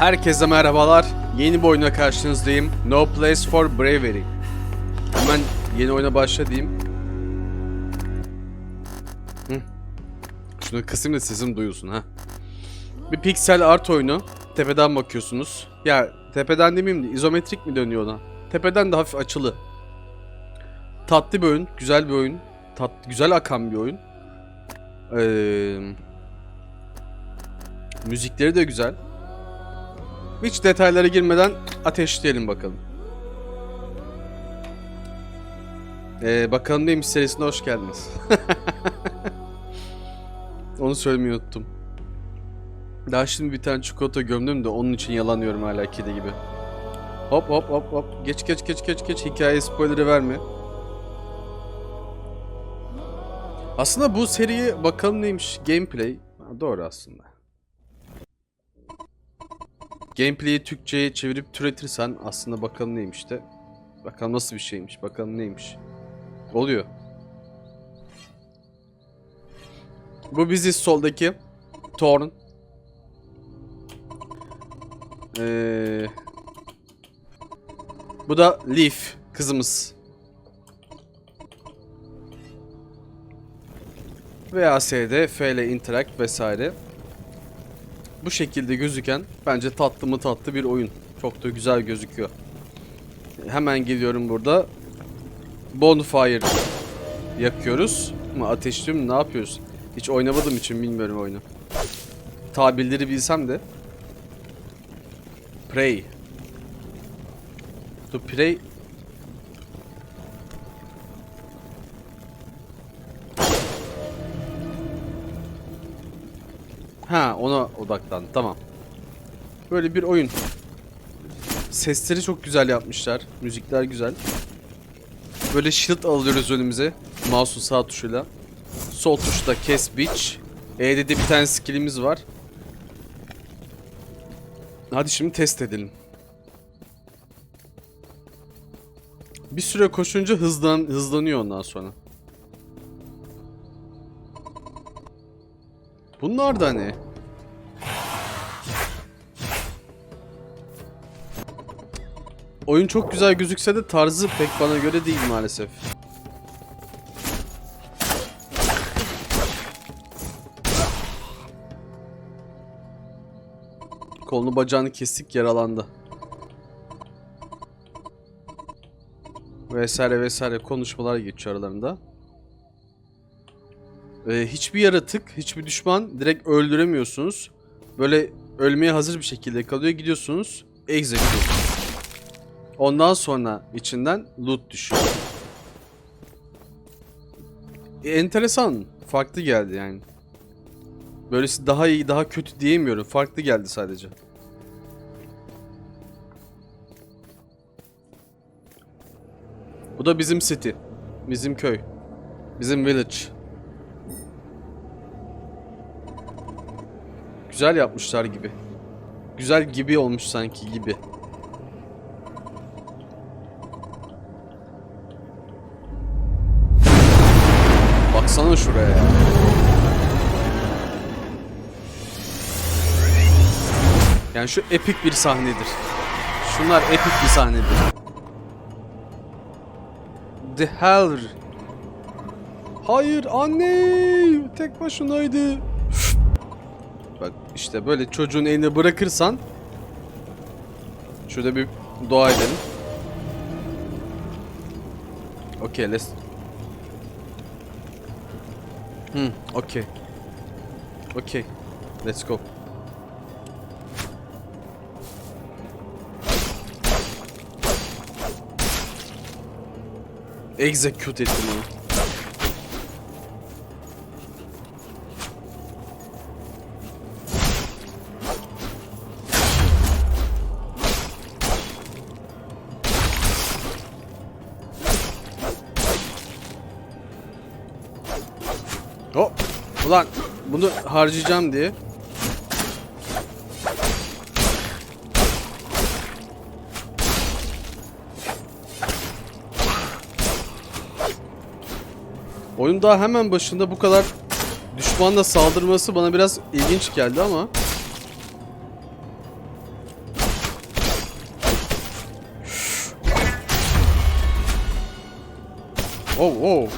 Herkese merhabalar. Yeni bir oyuna karşınızdayım. No Place for Bravery. Hemen yeni oyuna başla diyeyim. Hı. Şunu kısayım da sesim duyulsun ha. Bir piksel art oyunu. Tepeden bakıyorsunuz. Ya tepeden demeyeyim de izometrik mi dönüyor ona? Tepeden de hafif açılı. Tatlı bir oyun, güzel bir oyun. Tat, güzel akan bir oyun. Ee, müzikleri de güzel. Hiç detaylara girmeden ateşleyelim bakalım. Ee, bakalım neymiş serisine hoş geldiniz. Onu söylemeyi unuttum. Daha şimdi bir tane çikolata gömdüm de onun için yalanıyorum hala kedi gibi. Hop hop hop hop. Geç geç geç geç geç. Hikaye spoilerı verme. Aslında bu seriye bakalım neymiş. Gameplay. Ha, doğru aslında. Gameplay'i Türkçe'ye çevirip türetirsen aslında bakalım neymiş de. Bakalım nasıl bir şeymiş. Bakalım neymiş. Oluyor. Bu biziz soldaki. Torn. Ee, bu da Leaf. Kızımız. VASD, F ile interact vesaire. Bu şekilde gözüken bence tatlı mı tatlı bir oyun. Çok da güzel gözüküyor. Hemen geliyorum burada. Bonfire yakıyoruz. Ama ateşliyorum ne yapıyoruz? Hiç oynamadığım için bilmiyorum oyunu. Tabirleri bilsem de. Pray. To pray Ha ona odaklan. Tamam. Böyle bir oyun. Sesleri çok güzel yapmışlar. Müzikler güzel. Böyle shield alıyoruz önümüze. Mouse'un sağ tuşuyla. Sol tuşta kes bitch. E'de de bir tane skillimiz var. Hadi şimdi test edelim. Bir süre koşunca hızlan hızlanıyor ondan sonra. Bunlar da ne? Oyun çok güzel gözükse de tarzı pek bana göre değil maalesef. Kolunu bacağını kestik yaralandı. Vesaire vesaire konuşmalar geçiyor aralarında. Ee, hiçbir yaratık, hiçbir düşman direkt öldüremiyorsunuz. Böyle ölmeye hazır bir şekilde kalıyor. Gidiyorsunuz, execute. Ondan sonra içinden loot düşüyor. E, enteresan. Farklı geldi yani. Böylesi daha iyi, daha kötü diyemiyorum. Farklı geldi sadece. Bu da bizim city. Bizim köy. Bizim village. Güzel yapmışlar gibi. Güzel gibi olmuş sanki gibi. Baksana şuraya ya. Yani şu epik bir sahnedir. Şunlar epik bir sahnedir. The Hell. Hayır anne tek başınaydı. İşte böyle çocuğun eline bırakırsan Şurada bir dua edelim. Okay, let's Hmm, okay. Okay. Let's go. Execute ettim onu. Hop. Ulan bunu harcayacağım diye. Oyun daha hemen başında bu kadar düşmanla saldırması bana biraz ilginç geldi ama. Oh, oh.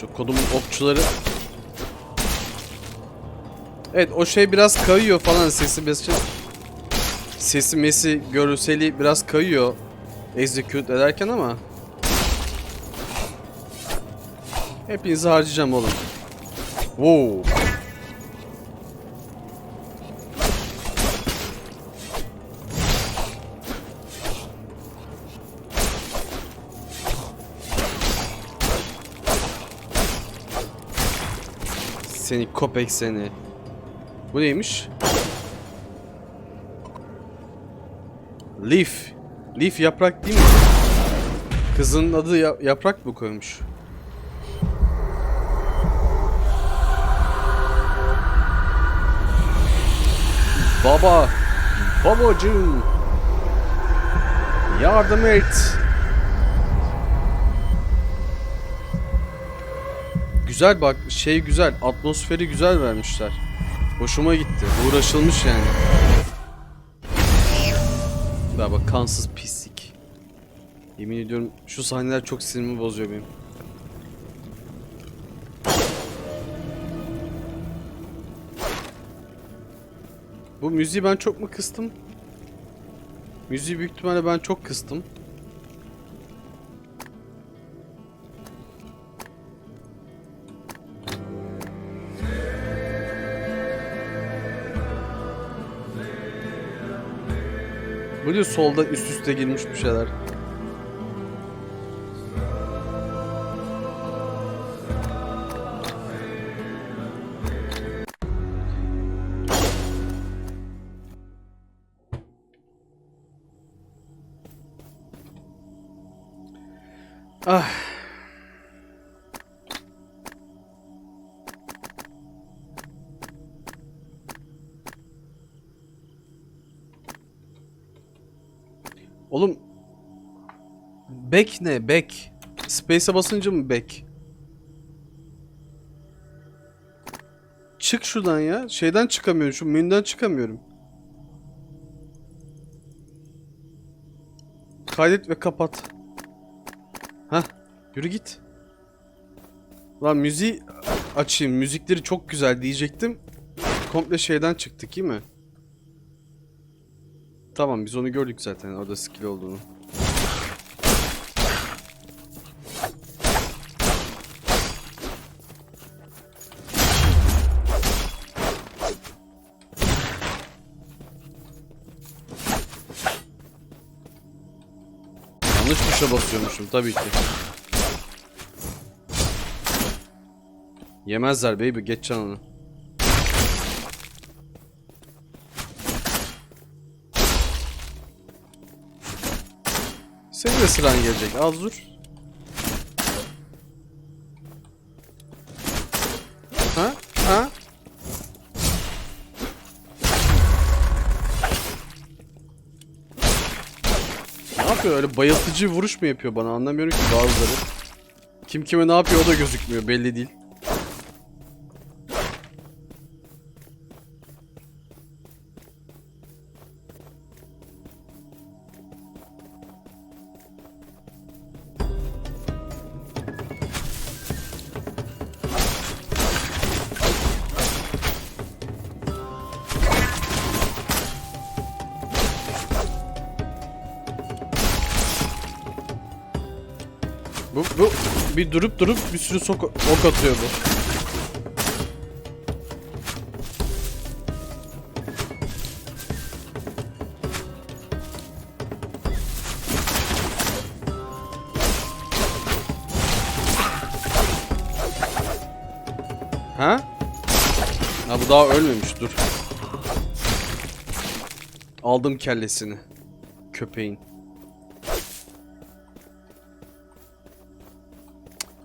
Şu kodumun okçuları. Evet o şey biraz kayıyor falan sesi mesela. Sesi mesi görseli biraz kayıyor. Execute ederken ama. Hepinizi harcayacağım oğlum. Wow. Seni köpek seni. Bu neymiş? Leaf. Leaf yaprak değil mi? Kızın adı ya- yaprak mı koymuş? Baba. Babacığım. Yardım et. Güzel bak şey güzel. Atmosferi güzel vermişler. Hoşuma gitti. Uğraşılmış yani. Ya bak kansız pislik. Yemin ediyorum şu sahneler çok sinirimi bozuyor benim. Bu müziği ben çok mu kıstım? Müziği büyük ihtimalle ben çok kıstım. Diyor solda üst üste girmiş bir şeyler. Ah. Oğlum Back ne? Back. Space'e basınca mı back? Çık şuradan ya. Şeyden çıkamıyorum. Şu menüden çıkamıyorum. Kaydet ve kapat. Hah. Yürü git. Lan müziği açayım. Müzikleri çok güzel diyecektim. Komple şeyden çıktık değil mi? Tamam biz onu gördük zaten orada skill olduğunu. Yanlış tuşa basıyormuşum tabii ki. Yemezler baby geçeceksin onu. Senin sıran gelecek. Az dur. Ha? Ha? Ne yapıyor öyle bayıltıcı vuruş mu yapıyor bana anlamıyorum ki bazıları. Kim kime ne yapıyor o da gözükmüyor belli değil. Bir durup durup bir sürü sok ok atıyor. Ha? Ha bu daha ölmemiş dur. Aldım kellesini. Köpeğin.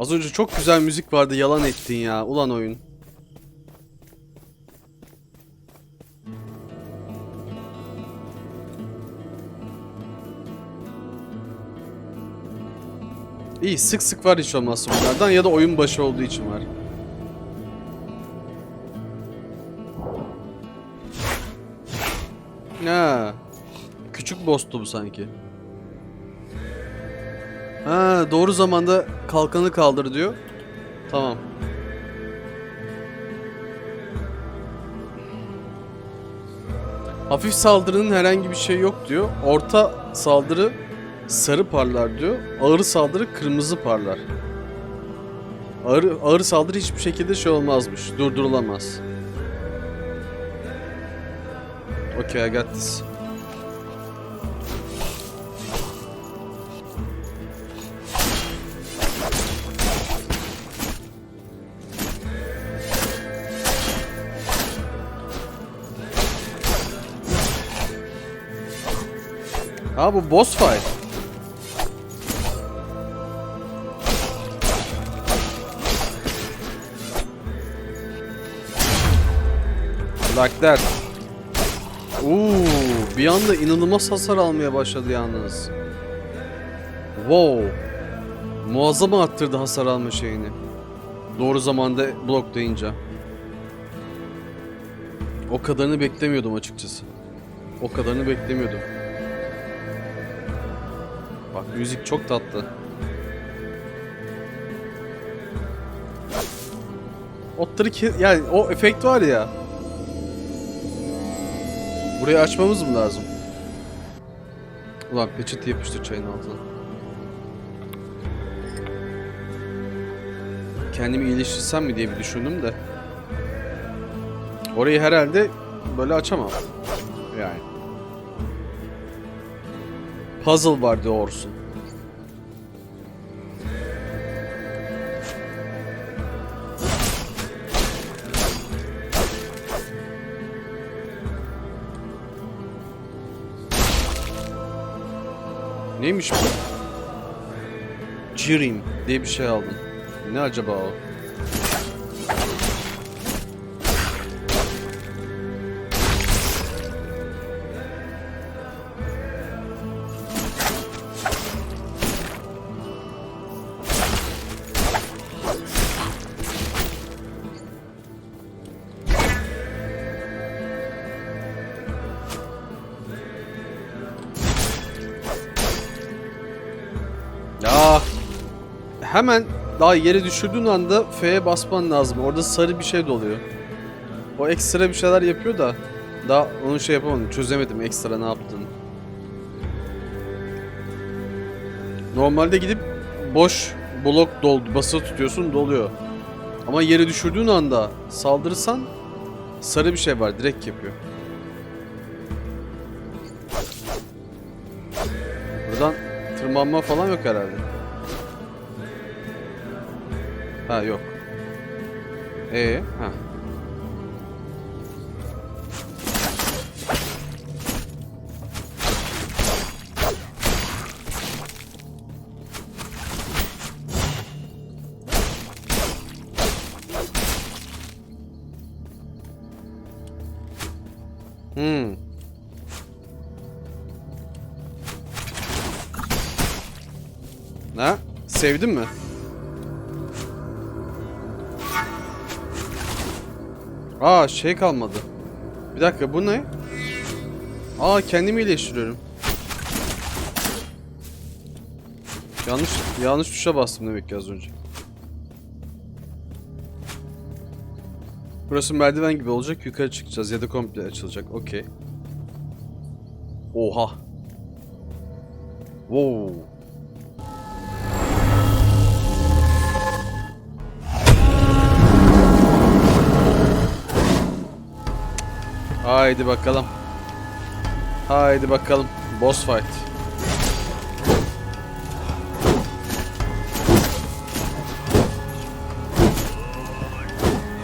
Az önce çok güzel müzik vardı yalan ettin ya. Ulan oyun. İyi sık sık var hiç olmazsa bunlardan ya da oyun başı olduğu için var. Ha. Küçük boss'tu bu sanki. Ha, doğru zamanda kalkanı kaldır diyor. Tamam. Hafif saldırının herhangi bir şey yok diyor. Orta saldırı sarı parlar diyor. Ağır saldırı kırmızı parlar. Ağır, ağır saldırı hiçbir şekilde şey olmazmış. Durdurulamaz. Okay, I got this. Ha bu boss fight. Like that. Oo, bir anda inanılmaz hasar almaya başladı yalnız. Wow. Muazzam arttırdı hasar alma şeyini. Doğru zamanda bloklayınca. O kadarını beklemiyordum açıkçası. O kadarını beklemiyordum. Bak müzik çok tatlı. O trick yani o efekt var ya. Burayı açmamız mı lazım? Ulan peçete yapıştır çayın altına. Kendimi iyileştirsem mi diye bir düşündüm de. Orayı herhalde böyle açamam. Yani. Puzzle var doğrusu. Neymiş bu? Cirim diye bir şey aldım. Ne acaba o? Hemen daha yere düşürdüğün anda F'ye basman lazım. Orada sarı bir şey doluyor. O ekstra bir şeyler yapıyor da daha onu şey yapamadım. Çözemedim ekstra ne yaptığını. Normalde gidip boş blok doldu basılı tutuyorsun doluyor. Ama yere düşürdüğün anda saldırırsan sarı bir şey var direkt yapıyor. Buradan tırmanma falan yok herhalde. Ha yok. Ee, ha. Hmm. Ha? Sevdin mi? Aa şey kalmadı. Bir dakika bu ne? Aa kendimi iyileştiriyorum. Yanlış yanlış tuşa bastım demek ki az önce. Burası merdiven gibi olacak. Yukarı çıkacağız ya da komple açılacak. Okey. Oha. Wow. Haydi bakalım. Haydi bakalım. Boss fight.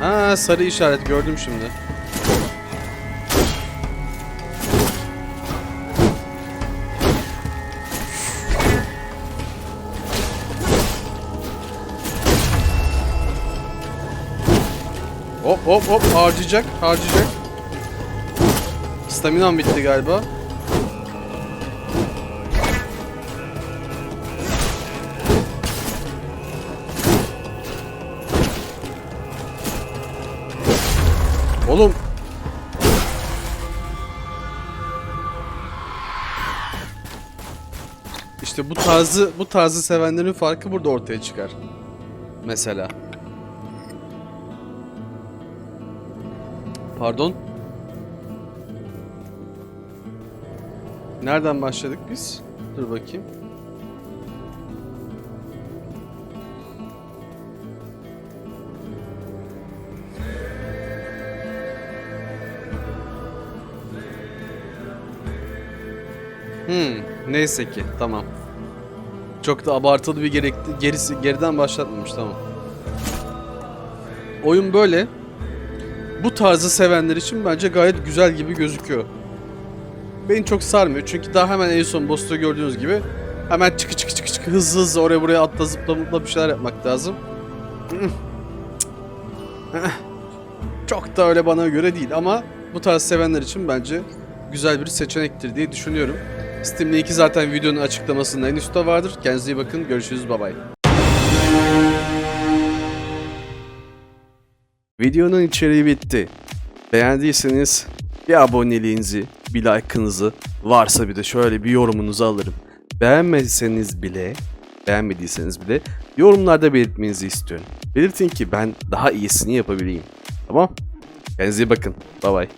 Ha sarı işaret gördüm şimdi. Hop hop hop harcayacak harcayacak. Staminam bitti galiba. Oğlum. İşte bu tarzı bu tarzı sevenlerin farkı burada ortaya çıkar. Mesela. Pardon. Nereden başladık biz? Dur bakayım. Hmm, neyse ki tamam. Çok da abartılı bir gerekli gerisi geriden başlatmamış tamam. Oyun böyle. Bu tarzı sevenler için bence gayet güzel gibi gözüküyor. Beni çok sarmıyor çünkü daha hemen en son boss'ta gördüğünüz gibi hemen çıkı çıkı çıkı çıkı hızlı hızlı oraya buraya atla zıpla mutla bir şeyler yapmak lazım. Çok da öyle bana göre değil ama bu tarz sevenler için bence güzel bir seçenektir diye düşünüyorum. Steam linki zaten videonun açıklamasında en üstte vardır. Kendinize iyi bakın. Görüşürüz. Bay bay. Videonun içeriği bitti. Beğendiyseniz bir aboneliğinizi, bir like'ınızı, varsa bir de şöyle bir yorumunuzu alırım. Beğenmediyseniz bile, beğenmediyseniz bile yorumlarda belirtmenizi istiyorum. Belirtin ki ben daha iyisini yapabileyim. Tamam? Kendinize iyi bakın. Bay bay.